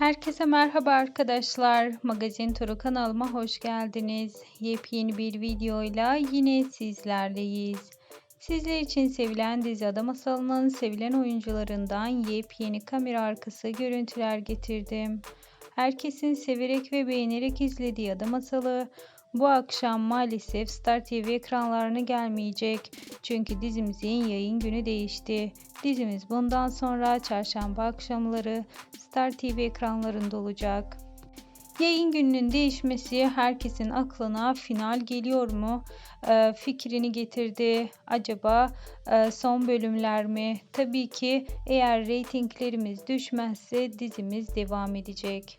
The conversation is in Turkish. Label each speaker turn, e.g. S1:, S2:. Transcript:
S1: Herkese merhaba arkadaşlar. Magazin Turu kanalıma hoş geldiniz. Yepyeni bir videoyla yine sizlerleyiz. Sizler için sevilen dizi Ada Masalı'nın sevilen oyuncularından yepyeni kamera arkası görüntüler getirdim. Herkesin severek ve beğenerek izlediği Ada Masalı bu akşam maalesef Star TV ekranlarına gelmeyecek. Çünkü dizimizin yayın günü değişti. Dizimiz bundan sonra çarşamba akşamları Star TV ekranlarında olacak. Yayın gününün değişmesi herkesin aklına final geliyor mu e, fikrini getirdi. Acaba e, son bölümler mi? Tabii ki eğer reytinglerimiz düşmezse dizimiz devam edecek.